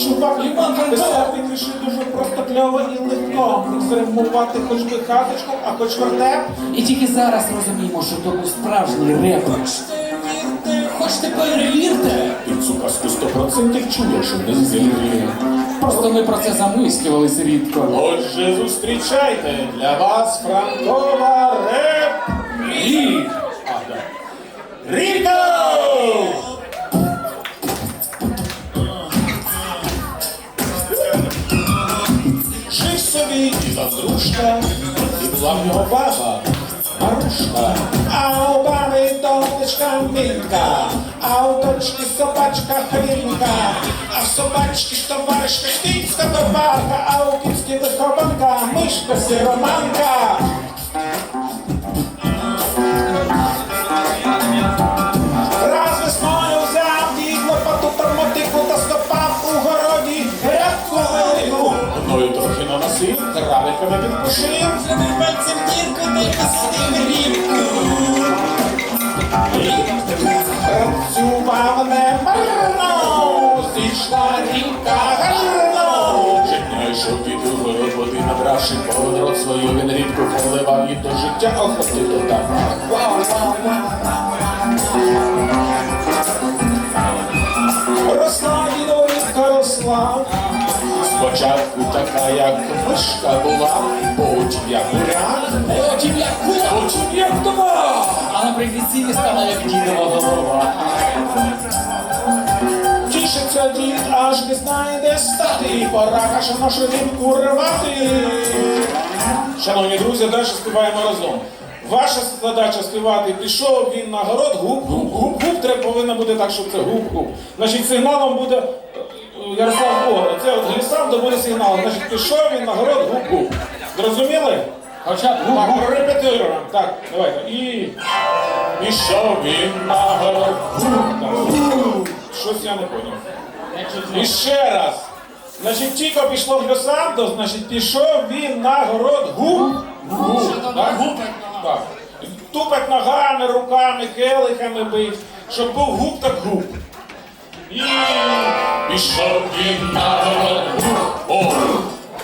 чувак, Іван писати вірші дуже просто кльово і легко. Зримувати хоч би казочку, а хоч вертеп. І тільки зараз розуміємо, що то був справжній реп. Хочете перевірте? І цю казку сто процентів чує, що не зірві. Просто ми про це замислювались рідко. Отже, зустрічайте для вас Франкова реп. І А, да. Ріко! Жив і була в нього баба Марушка, а у баби донечка Мінка, а у дочки собачка Хвінка, а в собачки товаришка Штицька товарка, а у кицьки вихованка мишка сироманка. Травиками підпушив. пальцем дірку та посадив рібку. Працював немарно, зійшла ріка гарно. Щодня йшов під город води, набравши повен свою, він рідку поливав і до життя охотив додав. Росла Спочатку як мишка була, потім як буряк, Потім як кула, потім як два. а наприкінці стала як дідова голова. Тішиться дід, аж не знає, де стати, пора каже нашу рівку рвати. Шановні друзі, далі співаємо разом. Ваша задача співати пішов він на город, гуп, гуп, гуп, гуп. Треба повинно бути так, щоб це гуп, гуп. Значить, сигналом буде Ярослав Бога. Це от глісавда буде сигналом. Значить, пішов він на город, гуп. Зрозуміли? Хоча репетируємо. Так, давайте. І пішов він на город. Так. Щось я не поняв. І ще раз. Значить, тільки пішло глюсандо, значить, пішов він на город. Так? Так. Тупать ногами, руками, келихами бить, щоб був гуп, так гуп. І пішов він на. О,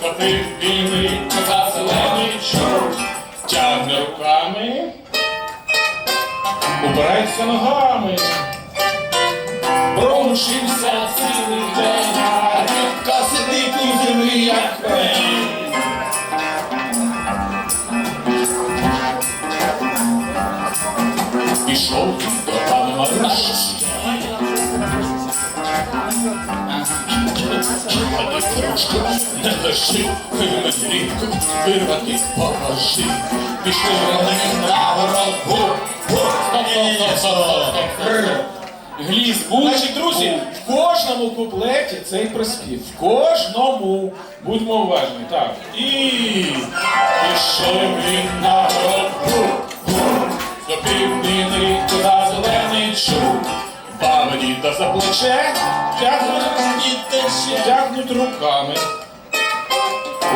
копив білий, кота зелений чорт. Тягне руками, убирається ногами. рушився цілий день, а сидить у землі, як пень. Лежи, мені рідку, вирвати поможи. Пішли вони на город, гу, гу, стоп, стоп, стоп, стоп, стоп. Гліз був. Значить, друзі, в кожному куплеті цей приспів. В кожному. Будьмо уважні. Так. І пішов він на Стопів він рідко на зелений чуб. Діда за плече, тягнуть, руками,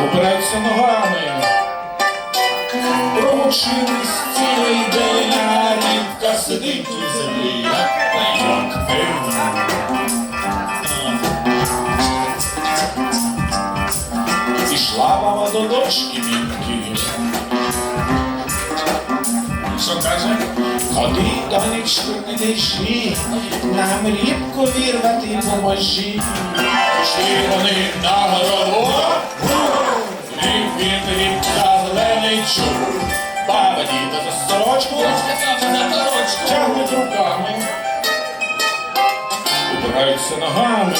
упираються ногами. Промучились цілий день, а рідка сидить у землі, як пень, як пень. Пішла мама до дочки Ходи, донечко, не диши, нам рібку вірвати поможі. Пішли вони на Рік він рік за зелений чуб. Баба діда за сорочку, тягнуть руками, упираються ногами.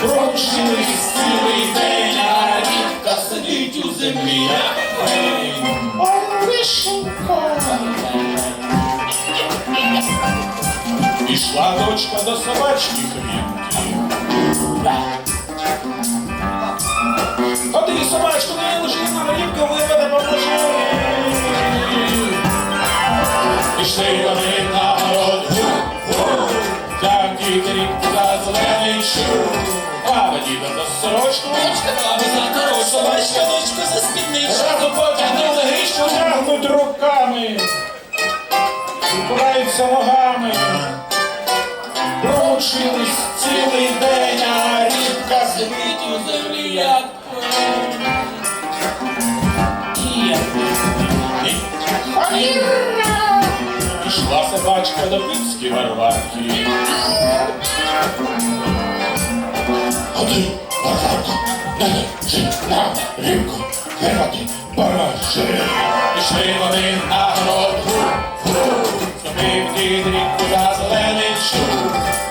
Прочились цілий день, а рідка сидить у землі, як Пішла дочка до собачки хвінки. Ходи, собачку, не лежи, на рібку виведе, поможи. Пішли вони на город, гу-гу. Там діти за зелений чуб. Баба діда за сорочку, баба за корочку, собачка, дочка за спідничку. Зразу потягнули грішку, тягнуть руками. Упираються ногами кручились цілий день, а рівка сидить у землі, як Пішла собачка до пицьки варварки. Ходи, варварка, жить на рівку, херати, бараши. Пішли вони на городу, Зробив дід рік за зелений шум.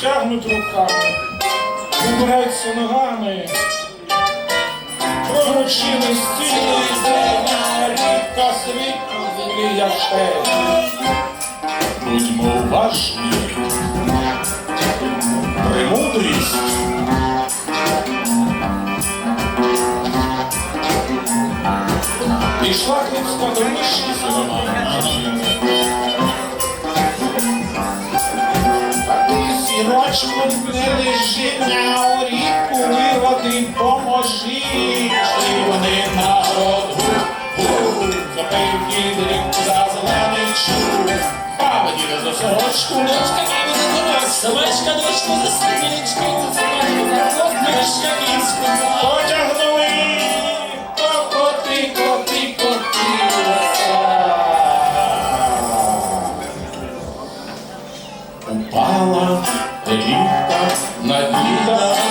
Тягнуть руками, вибираються ногами, проручили стіни рідка світла землі, як шесть. Будьмо уважні, премудрість. Пішла хлопська до не лежить на оріку, вирвати поможи. Йшли вони народу, запив кідрик за зелений чур, Баба діда за сорочку, дочка мами за. Собачка, дочка за синічки, за собачку за мишка на